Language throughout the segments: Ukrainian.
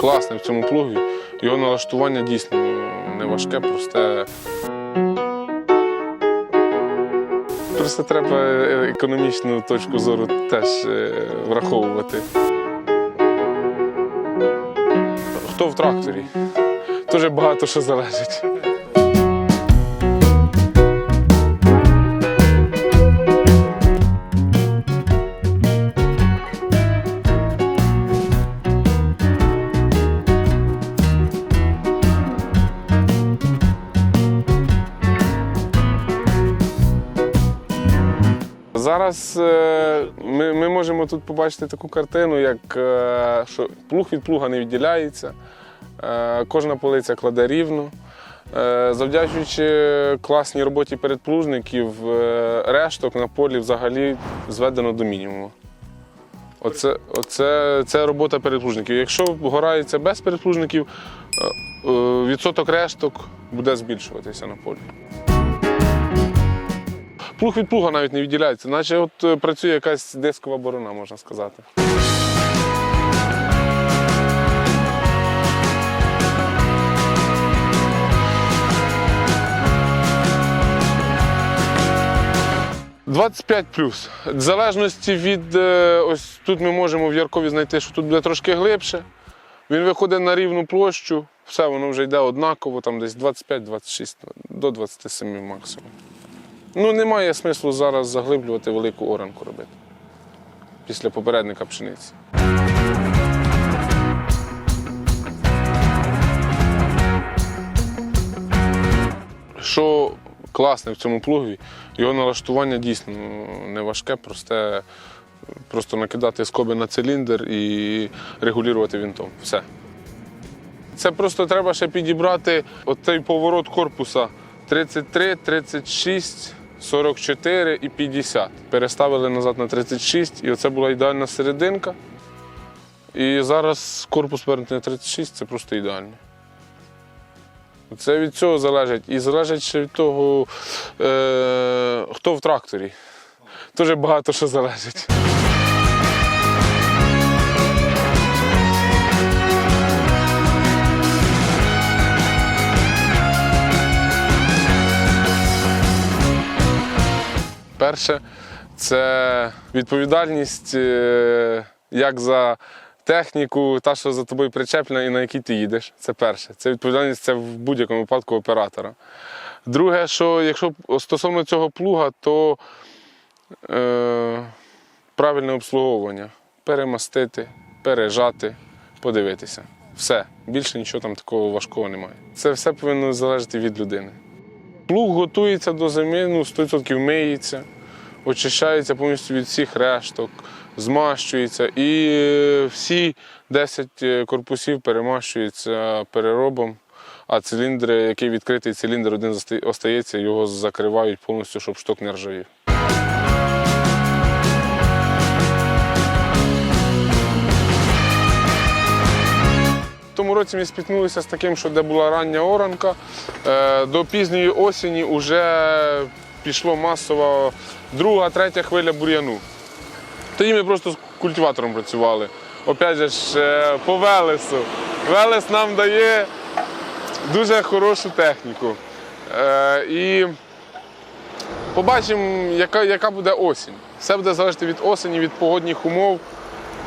класний в цьому плугі. Його налаштування дійсно не важке, просте. Просто треба е, економічну точку зору теж е, враховувати. Хто в тракторі? Дуже багато що залежить. Зараз е, ми, ми можемо тут побачити таку картину, як е, що плуг від плуга не відділяється, е, кожна полиця кладе рівно. Завдячуючи класній роботі передплужників, решток на полі взагалі зведено до мінімуму. Оце, оце це робота передплужників. Якщо горається без передплужників, відсоток решток буде збільшуватися на полі. Плуг від плуга навіть не відділяється, наче от е, працює якась дискова борона, можна сказати. «25 плюс. В залежності від е, ось тут ми можемо в Яркові знайти, що тут буде трошки глибше. Він виходить на рівну площу, все воно вже йде однаково, там десь 25-26 до 27 максимум. Ну, немає смислу зараз заглиблювати велику оранку робити після попередника пшениці. Що класне в цьому плугі, його налаштування дійсно не важке, просте. Просто накидати скоби на циліндр і регулювати вінтом. Все. Це просто треба ще підібрати от той поворот корпуса 33, 36, 44 і 50. Переставили назад на 36, і оце була ідеальна серединка. І зараз корпус повернути на 36 це просто ідеально. Це від цього залежить. І залежить ще від того, е, хто в тракторі. Дуже багато що залежить. Перше, це відповідальність е, як за техніку, та, що за тобою причеплена і на якій ти їдеш. Це перше. Це відповідальність це в будь-якому випадку оператора. Друге, що якщо стосовно цього плуга, то е, правильне обслуговування. Перемастити, пережати, подивитися. Все. Більше нічого там такого важкого немає. Це все повинно залежати від людини. Плуг готується до зими, ну, 100% миється, очищається повністю від всіх решток, змащується. І е, всі 10 корпусів перемащуються переробом, а циліндри, який відкритий циліндр, один остається, його закривають повністю, щоб шток не ржавів. Тому році ми спіткнулися з таким, що де була рання оранка, е, до пізньої осені вже пішло масово друга, третя хвиля бур'яну. Тоді ми просто з культиватором працювали. Опять ж, е, по Велесу. Велес нам дає дуже хорошу техніку. Е, І побачимо, яка буде осінь. Все буде залежати від осені, від погодних умов.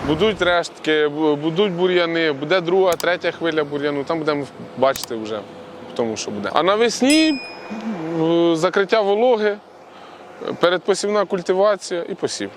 Будуть рештки, будуть бур'яни, буде друга, третя хвиля бур'яну, там будемо бачити вже в тому, що буде. А навесні закриття вологи, передпосівна культивація і посів.